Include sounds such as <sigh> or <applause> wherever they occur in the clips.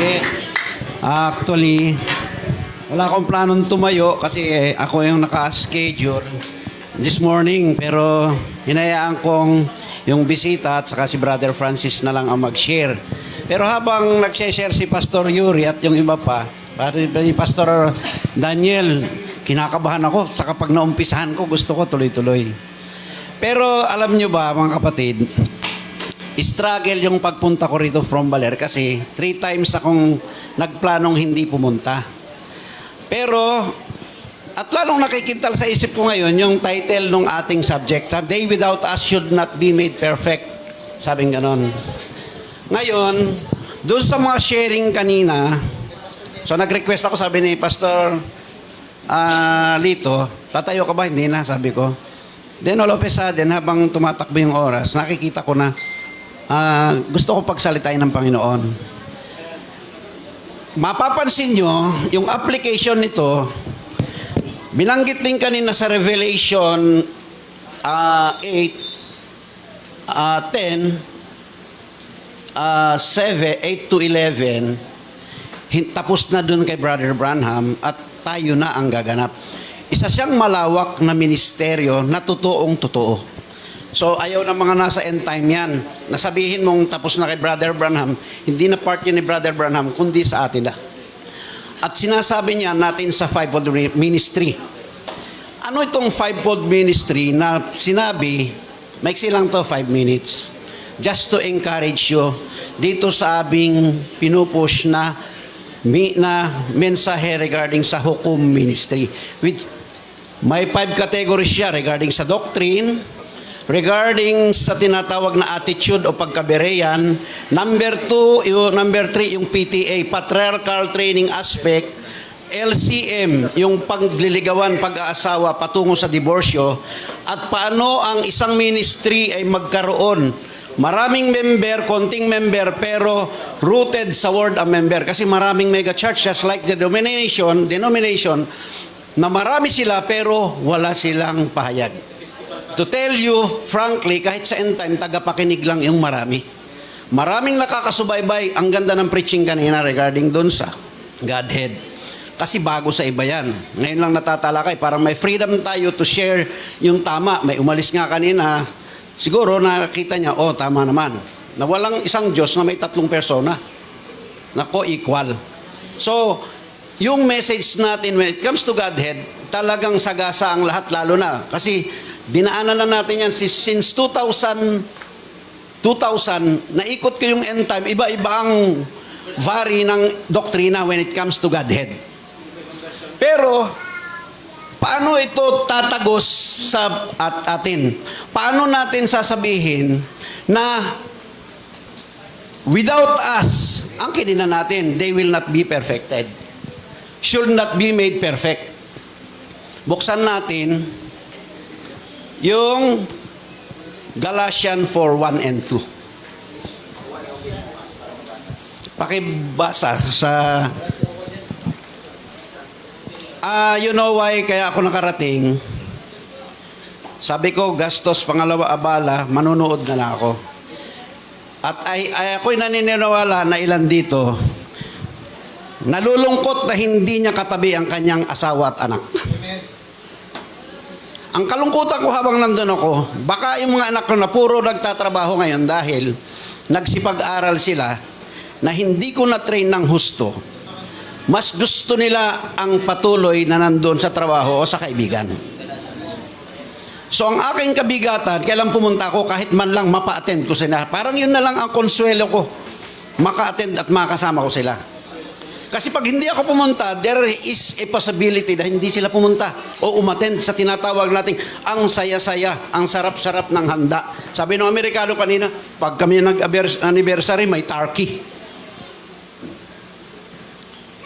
Hindi. Actually, wala akong planong tumayo kasi eh, ako yung naka-schedule this morning. Pero hinayaan kong yung bisita at saka si Brother Francis na lang ang mag-share. Pero habang nag-share si Pastor Yuri at yung iba pa, pati ni Pastor Daniel, kinakabahan ako. Saka pag naumpisahan ko, gusto ko tuloy-tuloy. Pero alam nyo ba, mga kapatid, struggle yung pagpunta ko rito from Baler kasi three times akong nagplanong hindi pumunta. Pero, at lalong nakikintal sa isip ko ngayon, yung title ng ating subject, "A Day Without Us Should Not Be Made Perfect. Sabing ganon. Ngayon, doon sa mga sharing kanina, so nag-request ako, sabi ni Pastor ah, Lito, tatayo ka ba? Hindi na, sabi ko. Then all of a sudden, habang tumatakbo yung oras, nakikita ko na ah, gusto ko pagsalitain ng Panginoon. Mapapansin nyo, yung application nito, binanggit din kanina sa Revelation ah, 8, ah, 10, ah, 7, 8 to 11, hin- tapos na dun kay Brother Branham at tayo na ang gaganap. Isa siyang malawak na ministeryo na totoong totoo. So ayaw ng mga nasa end time yan. Nasabihin mong tapos na kay Brother Branham, hindi na part yun ni Brother Branham, kundi sa atin na. At sinasabi niya natin sa fivefold ministry. Ano itong fivefold ministry na sinabi, maiksi lang to, five minutes, just to encourage you dito sa aming pinupush na mi, na mensahe regarding sa hukum ministry. With, may five categories siya regarding sa doctrine, regarding sa tinatawag na attitude o pagkabereyan. Number two, yung, number three, yung PTA, Patriarchal Training Aspect. LCM, yung pagliligawan, pag-aasawa patungo sa diborsyo. At paano ang isang ministry ay magkaroon Maraming member, konting member, pero rooted sa word a member. Kasi maraming mega church, just like the denomination, denomination, na marami sila pero wala silang pahayag. To tell you, frankly, kahit sa end time, tagapakinig lang yung marami. Maraming nakakasubaybay. Ang ganda ng preaching kanina regarding doon sa Godhead. Kasi bago sa iba yan. Ngayon lang natatalakay. Parang may freedom tayo to share yung tama. May umalis nga kanina. Siguro nakita niya, oh, tama naman. Na walang isang Diyos na may tatlong persona. Na co-equal. So, yung message natin when it comes to Godhead, talagang sagasa ang lahat lalo na. Kasi dinaanan na natin yan si- since 2000, 2000, naikot ko yung end time, iba-iba ang vary ng doktrina when it comes to Godhead. Pero, paano ito tatagos sa at atin? Paano natin sasabihin na without us, ang kinina natin, they will not be perfected. Should not be made perfect. Buksan natin yung Galatian 4, 1 and 2. Pakibasa sa Ah, you know why kaya ako nakarating? Sabi ko, gastos, pangalawa, abala, manunood na lang ako. At ay, ay ako'y naniniwala na ilan dito, nalulungkot na hindi niya katabi ang kanyang asawa at anak. Ang kalungkutan ko habang nandun ako, baka yung mga anak ko na puro nagtatrabaho ngayon dahil nagsipag-aral sila na hindi ko na-train ng husto, mas gusto nila ang patuloy na nandun sa trabaho o sa kaibigan. So ang aking kabigatan, kailan pumunta ako kahit man lang mapa-attend ko sila. Parang yun na lang ang konsuelo ko. Maka-attend at makasama ko sila. Kasi pag hindi ako pumunta, there is a possibility na hindi sila pumunta o umattend sa tinatawag nating ang saya-saya, ang sarap-sarap ng handa. Sabi ng Amerikano kanina, pag kami nag-anniversary, may turkey.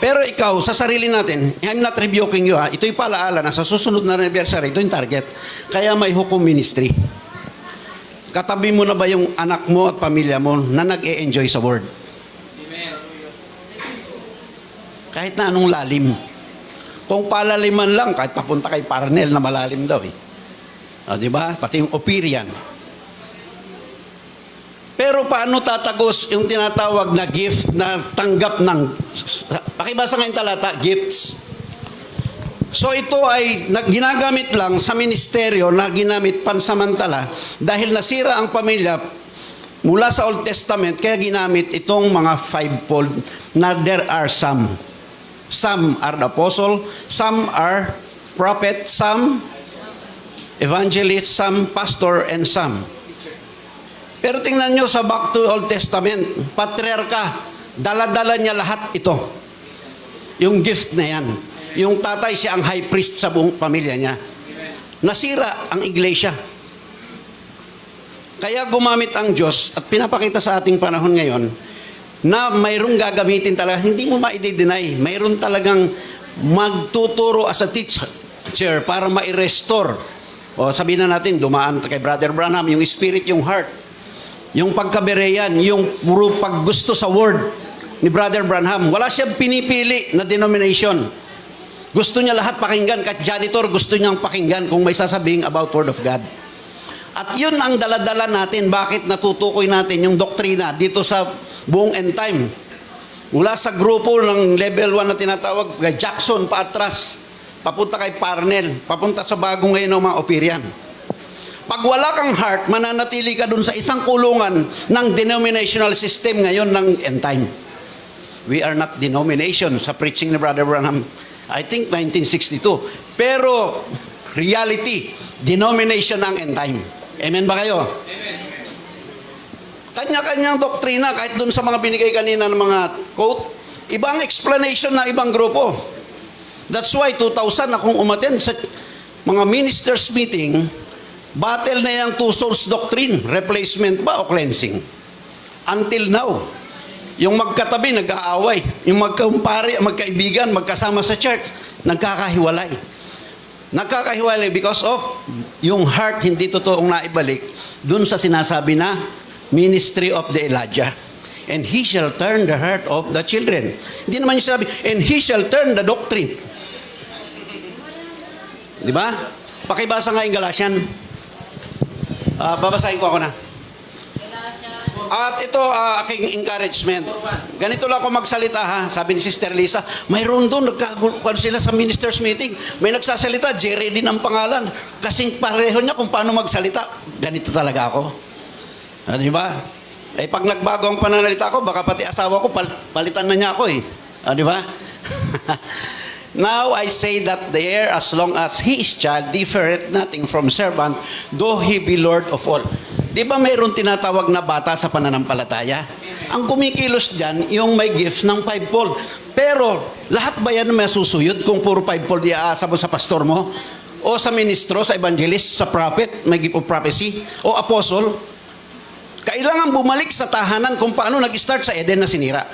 Pero ikaw, sa sarili natin, I'm not rebuking you ha, ito'y palaala na sa susunod na anniversary, ito target. Kaya may hukom ministry. Katabi mo na ba yung anak mo at pamilya mo na nag-e-enjoy sa word? Kahit na anong lalim. Kung palaliman lang, kahit papunta kay Parnell na malalim daw eh. O, di ba? Pati yung Opirian. Pero paano tatagos yung tinatawag na gift na tanggap ng... Pakibasa ngayon talata, gifts. So ito ay nag- ginagamit lang sa ministeryo na ginamit pansamantala dahil nasira ang pamilya mula sa Old Testament kaya ginamit itong mga fivefold na there are some. Some are the apostle, some are prophet, some evangelist, some pastor, and some. Pero tingnan nyo sa back to Old Testament, patriarka, dala-dala niya lahat ito. Yung gift na yan. Yung tatay siya ang high priest sa buong pamilya niya. Nasira ang iglesia. Kaya gumamit ang Diyos at pinapakita sa ating panahon ngayon na mayroong gagamitin talaga. Hindi mo ma-deny. Mayroon talagang magtuturo as a teacher para ma-restore. O sabihin na natin, dumaan kay Brother Branham, yung spirit, yung heart. Yung pagkabereyan, yung puro paggusto sa word ni Brother Branham. Wala siyang pinipili na denomination. Gusto niya lahat pakinggan. Kahit janitor, gusto niyang pakinggan kung may sasabihin about Word of God. At yun ang daladala natin. Bakit natutukoy natin yung doktrina dito sa buong end time. Mula sa grupo ng level 1 na tinatawag, kay Jackson paatras, papunta kay Parnell, papunta sa bago ngayon ng mga Operian. Pag wala kang heart, mananatili ka dun sa isang kulungan ng denominational system ngayon ng end time. We are not denomination sa preaching ni Brother Branham. I think 1962. Pero reality, denomination ng end time. Amen ba kayo? Kanya-kanyang doktrina, kahit dun sa mga binigay kanina ng mga quote, ibang explanation ng ibang grupo. That's why 2000 akong umaten sa mga ministers meeting, battle na yung two souls doctrine, replacement ba o cleansing? Until now, yung magkatabi, nag-aaway. Yung magkumpare, magkaibigan, magkasama sa church, nagkakahiwalay. Nagkakahiwalay because of yung heart hindi totoong naibalik dun sa sinasabi na ministry of the Elijah. And he shall turn the heart of the children. Hindi naman yung sabi, and he shall turn the doctrine. Di ba? Pakibasa nga yung Galatian. Ah, babasahin ko ako na. At ito ah, aking encouragement. Ganito lang ako magsalita ha. Sabi ni Sister Lisa, mayroon doon, nagkagulo sila sa ministers meeting. May nagsasalita, Jerry din ang pangalan. Kasing pareho niya kung paano magsalita. Ganito talaga ako. Ah, di ba? Eh pag nagbago ang pananalita ko, baka pati asawa ko, pal- palitan na niya ako eh. Ah, di ba? <laughs> Now I say that there, as long as he is child, different nothing from servant, though he be Lord of all. Di ba mayroon tinatawag na bata sa pananampalataya? Ang kumikilos dyan, yung may gift ng fivefold. Pero, lahat ba yan may susuyod kung puro fivefold iaasa mo sa pastor mo? O sa ministro, sa evangelist, sa prophet, may gift of prophecy? O apostle? Kailangan bumalik sa tahanan kung paano nag-start sa Eden na sinira.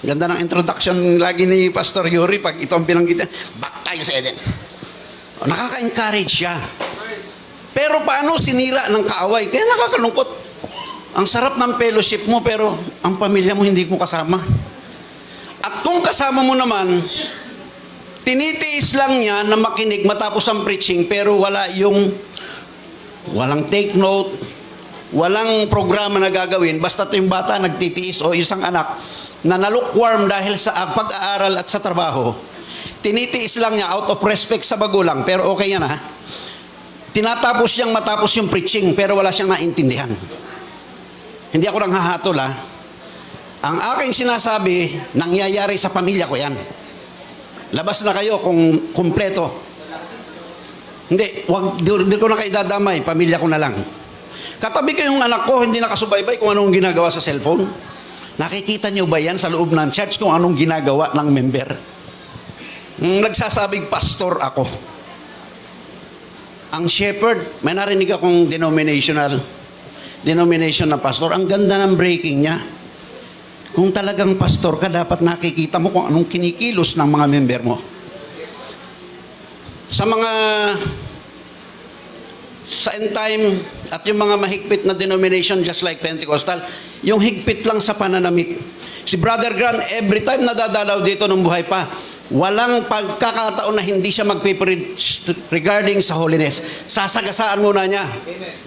Ganda ng introduction lagi ni Pastor Yuri pag ito ang binanggit back tayo sa Eden. O, nakaka-encourage siya. Pero paano sinira ng kaaway? Kaya nakakalungkot. Ang sarap ng fellowship mo pero ang pamilya mo hindi mo kasama. At kung kasama mo naman, tinitiis lang niya na makinig matapos ang preaching pero wala yung walang take note, walang programa na gagawin, basta ito yung bata nagtitiis o isang anak na nalukwarm dahil sa pag-aaral at sa trabaho, tinitiis lang niya out of respect sa magulang, pero okay yan ha. Tinatapos siyang matapos yung preaching, pero wala siyang naintindihan. Hindi ako nang hahatol ha. Ang aking sinasabi, nangyayari sa pamilya ko yan. Labas na kayo kung kumpleto. Hindi, wag, di, di ko na kayo dadamay, pamilya ko na lang. Katabi ko anak ko, hindi nakasubaybay kung anong ginagawa sa cellphone. Nakikita niyo ba yan sa loob ng church kung anong ginagawa ng member? Mm, Nagsasabing pastor ako. Ang shepherd, may narinig akong denominational, denomination na pastor. Ang ganda ng breaking niya. Kung talagang pastor ka, dapat nakikita mo kung anong kinikilos ng mga member mo. Sa mga sa end time at yung mga mahigpit na denomination just like Pentecostal, yung higpit lang sa pananamit. Si Brother Grant, every time nadadalaw dito nung buhay pa, Walang pagkakataon na hindi siya magpipreach regarding sa holiness. Sasagasaan muna niya.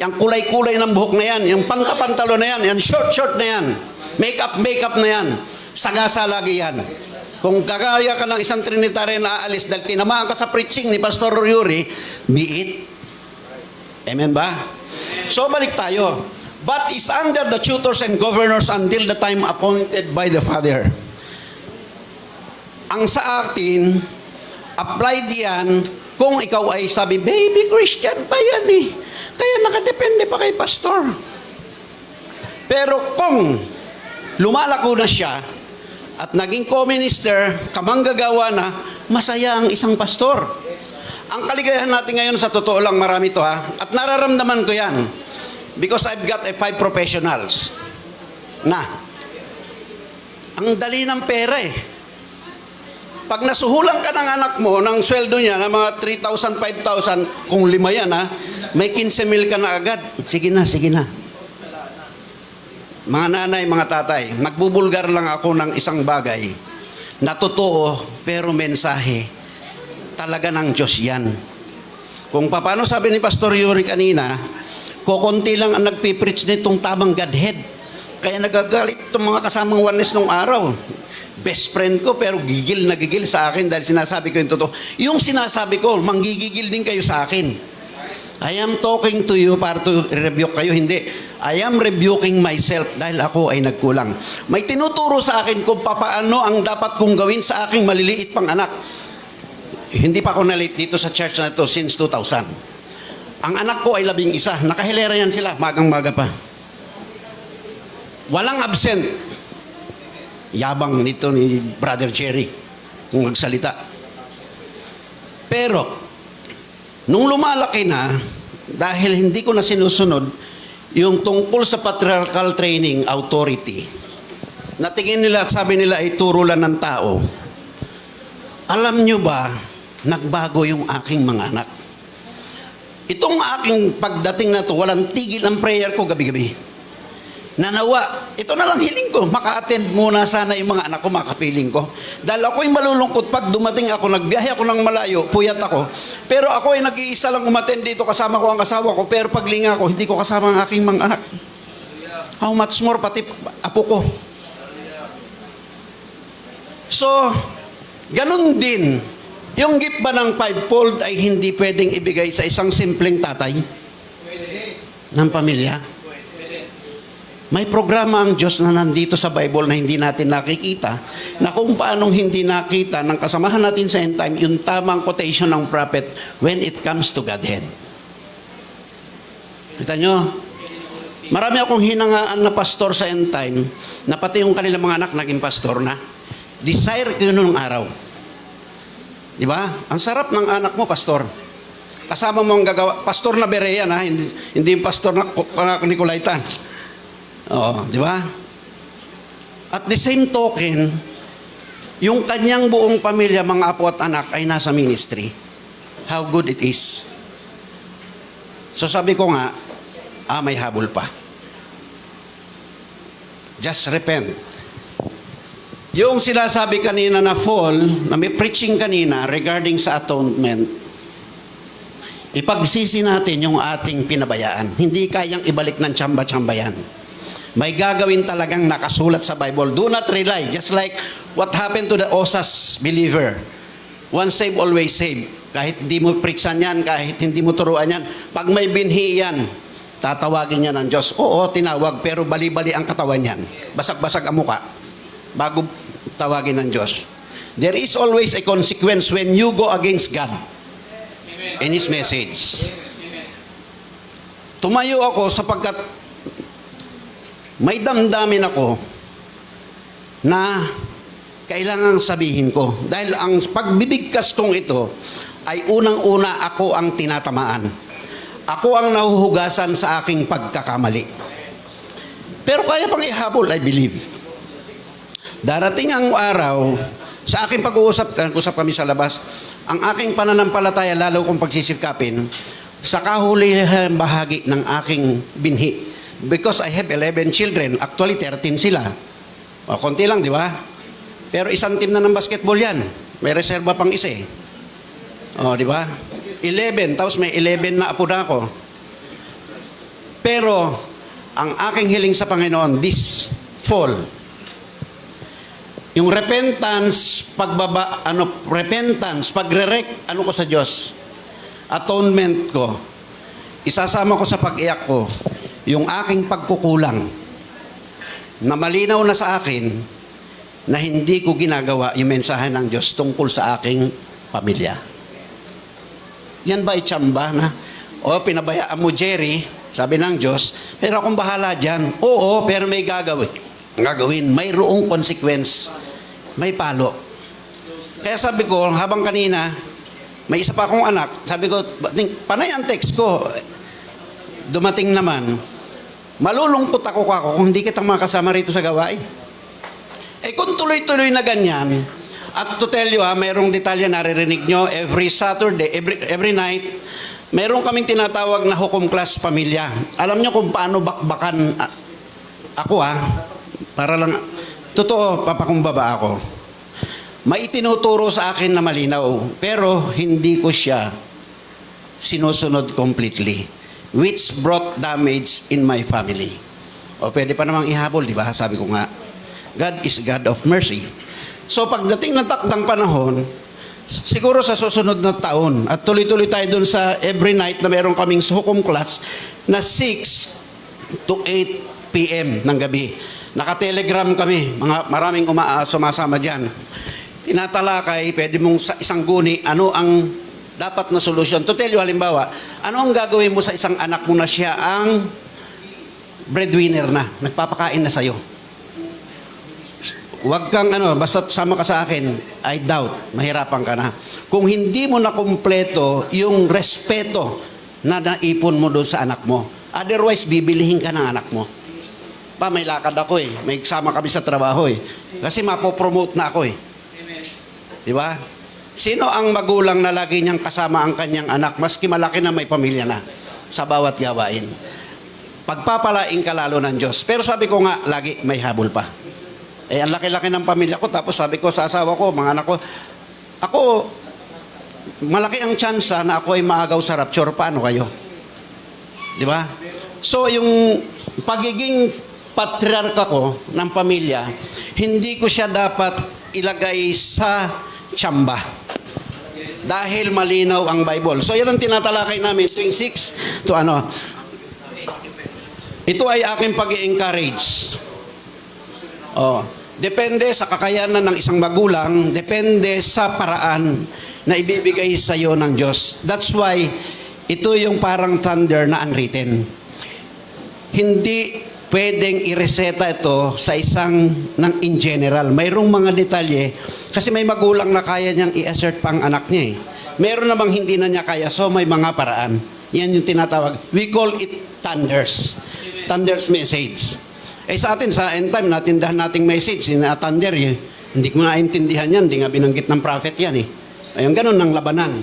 Yung kulay-kulay ng buhok na yan, yung pantapantalo na yan, yung short-short na yan, make-up, make-up na yan, sagasa lagi yan. Kung kagaya ka ng isang Trinitarian na aalis dahil tinamaan ka sa preaching ni Pastor Yuri, be it. Amen ba? So balik tayo. But is under the tutors and governors until the time appointed by the Father. Ang sa atin, applied yan kung ikaw ay sabi, baby Christian pa yan eh. Kaya nakadepende pa kay pastor. Pero kung lumalako na siya at naging co-minister, kamanggagawa na, masaya ang isang pastor. Ang kaligayahan natin ngayon sa totoo lang marami to ha. At nararamdaman ko yan. Because I've got a five professionals. Na. Ang dali ng pera eh. Pag nasuhulan ka ng anak mo, ng sweldo niya, ng mga 3,000, 5,000, kung lima yan ha, may 15 mil ka na agad. Sige na, sige na. Mga nanay, mga tatay, nagbubulgar lang ako ng isang bagay na totoo, pero mensahe. Talaga ng Diyos yan. Kung paano sabi ni Pastor Yuri kanina, kukunti lang ang nagpipreach nitong tamang Godhead. Kaya nagagalit itong mga kasamang oneness nung araw. Best friend ko pero gigil na gigil sa akin dahil sinasabi ko yung totoo. Yung sinasabi ko, manggigigil din kayo sa akin. I am talking to you para to rebuke kayo. Hindi. I am rebuking myself dahil ako ay nagkulang. May tinuturo sa akin kung papaano ang dapat kong gawin sa aking maliliit pang anak. Hindi pa ako na-late dito sa church na ito since 2000. Ang anak ko ay labing isa. Nakahilera yan sila. Magang-maga pa. Walang absent. Yabang nito ni Brother Jerry kung magsalita. Pero, nung lumalaki na, dahil hindi ko na sinusunod, yung tungkol sa patriarchal training authority, natingin nila at sabi nila ay turo lang ng tao. Alam nyo ba, nagbago yung aking mga anak. Itong aking pagdating na to, walang tigil ang prayer ko gabi-gabi. Nanawa, ito na lang hiling ko, maka-attend muna sana yung mga anak ko, makapiling ko. Dahil ako'y malulungkot pag dumating ako, nagbiyahe ako ng malayo, puyat ako. Pero ako ay nag-iisa lang umattend dito, kasama ko ang asawa ko, pero paglinga ko, hindi ko kasama ang aking mga anak. How much more pati apo ko. So, ganun din, yung gift ba ng fivefold ay hindi pwedeng ibigay sa isang simpleng tatay ng pamilya? May programa ang Diyos na nandito sa Bible na hindi natin nakikita, na kung paanong hindi nakita ng kasamahan natin sa end time, yung tamang quotation ng prophet when it comes to Godhead. Kita nyo? Marami akong hinangaan na pastor sa end time, na pati yung kanilang mga anak naging pastor na. Desire ko yun nung araw. Di ba? Ang sarap ng anak mo, pastor. Kasama mo ang gagawa. Pastor na Berean, ha? Hindi, hindi yung pastor na, na Nicolaitan. Oo, di ba? At the same token, yung kanyang buong pamilya, mga apo at anak ay nasa ministry. How good it is. So sabi ko nga, ah, may habol pa. Just repent. Yung sinasabi kanina na fall, na may preaching kanina regarding sa atonement, ipagsisi natin yung ating pinabayaan. Hindi kayang ibalik ng tsamba-tsamba yan. May gagawin talagang nakasulat sa Bible. Do not rely. Just like what happened to the Osas believer. Once saved, always saved. Kahit hindi mo preachan yan, kahit hindi mo turuan yan, pag may binhi yan, tatawagin niya ng Diyos. Oo, tinawag, pero bali-bali ang katawan yan. Basag-basag ang muka. Bago tawagin ng Diyos. There is always a consequence when you go against God in His message. Tumayo ako sapagkat may damdamin ako na kailangang sabihin ko. Dahil ang pagbibigkas kong ito ay unang-una ako ang tinatamaan. Ako ang nahuhugasan sa aking pagkakamali. Pero kaya pang ihabol, I believe. Darating ang araw, sa aking pag-uusap, usap kami sa labas, ang aking pananampalataya, lalo kong pagsisikapin, sa kahulihang bahagi ng aking binhi. Because I have 11 children, actually 13 sila. O, konti lang, di ba? Pero isang team na ng basketball yan. May reserba pang isa eh. O, di ba? 11, tapos may 11 na apo na ako. Pero, ang aking hiling sa Panginoon, this fall, yung repentance, pagbaba, ano, repentance, pagre-rek, ano ko sa Diyos, atonement ko, isasama ko sa pag-iyak ko, yung aking pagkukulang, na malinaw na sa akin, na hindi ko ginagawa yung mensahe ng Diyos tungkol sa aking pamilya. Yan ba itsamba na? O, pinabayaan mo, Jerry, sabi ng Diyos, pero akong bahala dyan. Oo, pero may gagawin. Gagawin, mayroong consequence. May palo. Kaya sabi ko, habang kanina, may isa pa akong anak, sabi ko, "Bating- panay ang text ko. Dumating naman, malulungkot ako kako kung hindi kita makasama rito sa gawain. Eh kung tuloy-tuloy na ganyan, at to tell you ha, mayroong detalye naririnig nyo, every Saturday, every, every night, meron kaming tinatawag na hukom class pamilya. Alam nyo kung paano bakbakan ah, ako ha, para lang, totoo, papakumbaba ako. May itinuturo sa akin na malinaw, pero hindi ko siya sinusunod completely, which brought damage in my family. O pwede pa namang ihabol, di ba? Sabi ko nga, God is God of mercy. So pagdating ng takdang panahon, siguro sa susunod na taon, at tuloy-tuloy tayo dun sa every night na meron kaming hukom class na 6 to 8 p.m. ng gabi. Naka-telegram kami, mga maraming uma, ah, sumasama dyan. Tinatalakay, pwede mong sa isang guni, ano ang dapat na solusyon. To tell you, halimbawa, ano ang gagawin mo sa isang anak mo na siya ang breadwinner na, nagpapakain na sa'yo. Huwag kang ano, basta sama ka sa akin, I doubt, mahirapan ka na. Kung hindi mo na kumpleto yung respeto na naipon mo doon sa anak mo, otherwise bibilihin ka ng anak mo. Pa, may lakad ako eh. May kasama kami sa trabaho eh. Kasi mapopromote na ako eh. Di ba? Sino ang magulang na lagi niyang kasama ang kanyang anak, maski malaki na may pamilya na, sa bawat gawain? Pagpapalain ka lalo ng Diyos. Pero sabi ko nga, lagi may habol pa. Eh, ang laki-laki ng pamilya ko. Tapos sabi ko sa asawa ko, mga anak ko, ako, malaki ang tsansa na ako ay maagaw sa rapture. Paano kayo? Di ba? So, yung pagiging patriarka ko ng pamilya, hindi ko siya dapat ilagay sa tsamba. Dahil malinaw ang Bible. So, yan ang tinatalakay namin tuwing 6 to ano. Ito ay aking pag-encourage. Oh, depende sa kakayanan ng isang magulang, depende sa paraan na ibibigay sa iyo ng Diyos. That's why ito yung parang thunder na unwritten. Hindi pwedeng ireseta ito sa isang ng in general. Mayroong mga detalye kasi may magulang na kaya niyang i-assert pang anak niya eh. Meron namang hindi na niya kaya so may mga paraan. Yan yung tinatawag. We call it thunders. Thunders message. Eh sa atin, sa end time, natindahan nating message, na thunder eh. Hindi ko nga intindihan yan, hindi nga binanggit ng prophet yan eh. Ayun, ganun ng labanan.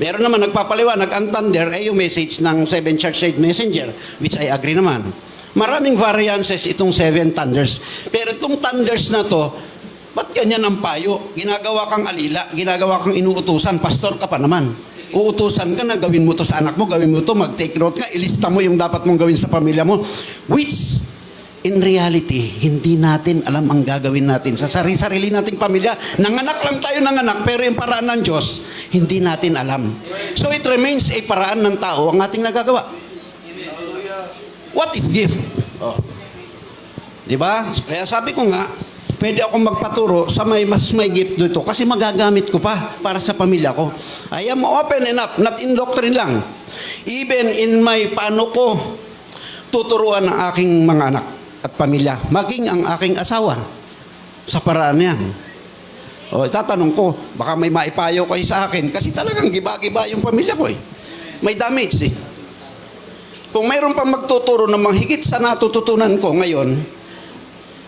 Meron naman nagpapaliwanag, ang thunder ay yung message ng seven church age messenger, which I agree naman. Maraming variances itong seven thunders. Pero itong thunders na to, ba't ganyan ang payo? Ginagawa kang alila, ginagawa kang inuutusan, pastor ka pa naman. Uutusan ka na gawin mo to sa anak mo, gawin mo to, mag-take note ka, ilista mo yung dapat mong gawin sa pamilya mo. Which, in reality, hindi natin alam ang gagawin natin sa sarili-sarili nating pamilya. Nanganak lang tayo nanganak, pero yung paraan ng Diyos, hindi natin alam. So it remains a paraan ng tao ang ating nagagawa. What is gift? Oh. Di ba? Kaya sabi ko nga, pwede akong magpaturo sa may mas may gift dito kasi magagamit ko pa para sa pamilya ko. I am open enough, not in doctrine lang. Even in my paano ko tuturuan ang aking mga anak at pamilya, maging ang aking asawa sa paraan yan. O, tatanong ko, baka may maipayo kayo sa akin kasi talagang giba-giba yung pamilya ko eh. May damage eh. Kung mayroon pang magtuturo ng mga higit sa natututunan ko ngayon,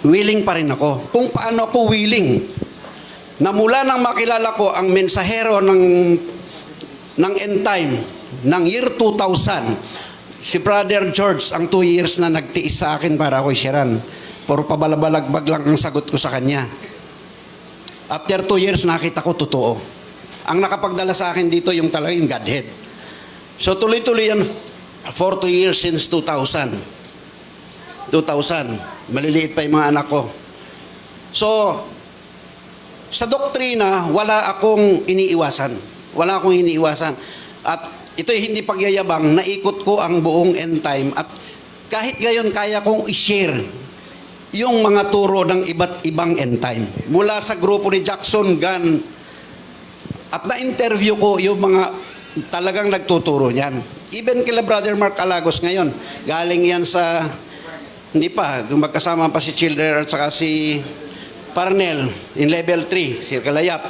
willing pa rin ako. Kung paano ako willing na mula nang makilala ko ang mensahero ng ng end time ng year 2000 si Brother George ang two years na nagtiis sa akin para ako isyaran. Puro pabalabalagbag lang ang sagot ko sa kanya. After two years, nakita ko totoo. Ang nakapagdala sa akin dito yung talagang Godhead. So tuloy-tuloy yan 40 years since 2000. 2000. Maliliit pa yung mga anak ko. So, sa doktrina, wala akong iniiwasan. Wala akong iniiwasan. At ito'y hindi pagyayabang, naikot ko ang buong end time. At kahit ngayon, kaya kong i-share yung mga turo ng iba't ibang end time. Mula sa grupo ni Jackson Gunn, at na-interview ko yung mga talagang nagtuturo niyan. Even kila Brother Mark Alagos ngayon, galing yan sa, hindi pa, magkasama pa si Childer at saka si Parnell in level 3, si Kalayap,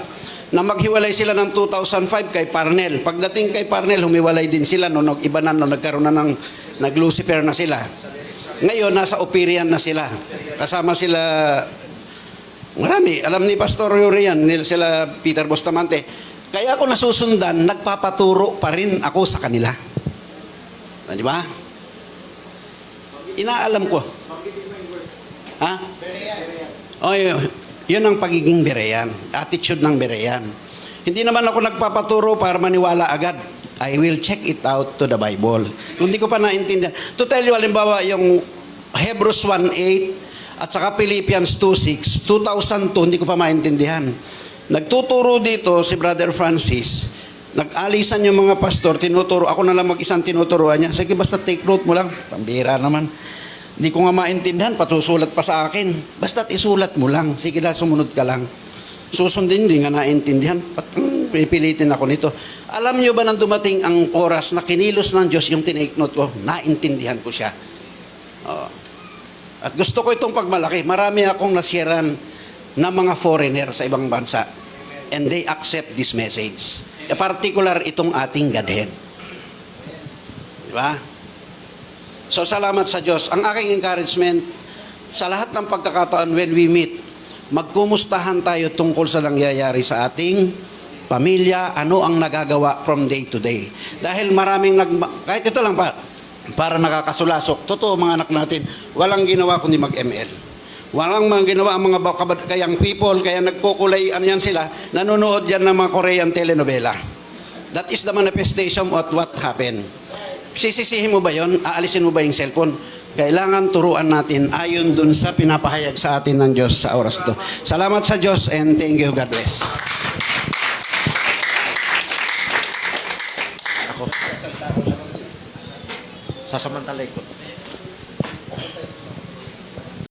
na maghiwalay sila ng 2005 kay Parnell. Pagdating kay Parnell, humiwalay din sila no, iba na no, nagkaroon na ng nag-Lucifer na sila. Ngayon, nasa Operian na sila. Kasama sila Marami. Alam ni Pastor nila sila Peter Bustamante. Kaya ako nasusundan, nagpapaturo pa rin ako sa kanila. Ah, Di ba? Inaalam ko. Ha? Oh, yun, yun ang pagiging bereyan. Attitude ng bereyan. Hindi naman ako nagpapaturo para maniwala agad. I will check it out to the Bible. Hindi ko pa naintindihan. To tell you, halimbawa, yung Hebrews 1.8 at saka Philippians 2.6, 2002, hindi ko pa maintindihan. Nagtuturo dito si Brother Francis, nag-alisan yung mga pastor, tinuturo, ako na lang mag-isang tinuturuan niya. Sige, basta take note mo lang. Pambira naman. Hindi ko nga maintindihan, patusulat pa sa akin. Basta't isulat mo lang. Sige lang, sumunod ka lang. Susundin, hindi nga naintindihan. Pat, hmm, pipilitin ako nito. Alam niyo ba nang dumating ang oras na kinilos ng Diyos yung tinake note ko, naintindihan ko siya. Oo. At gusto ko itong pagmalaki. Marami akong nasyaran na mga foreigner sa ibang bansa. And they accept this message. Particular itong ating Godhead. Di ba? So salamat sa Diyos. Ang aking encouragement, sa lahat ng pagkakataon when we meet, magkumustahan tayo tungkol sa nangyayari sa ating pamilya, ano ang nagagawa from day to day. Dahil maraming nag... Kahit ito lang pa, para nakakasulasok. Totoo mga anak natin, walang ginawa kundi mag-ML. Walang mga ginawa ang mga kayang people, kaya nagkukulay, ano yan sila, nanonood yan ng mga Korean telenovela. That is the manifestation of what happened. Sisisihin mo ba yon? Aalisin mo ba yung cellphone? Kailangan turuan natin ayon dun sa pinapahayag sa atin ng Diyos sa oras to. Salamat sa Diyos and thank you. God bless. Sasamantalay ko.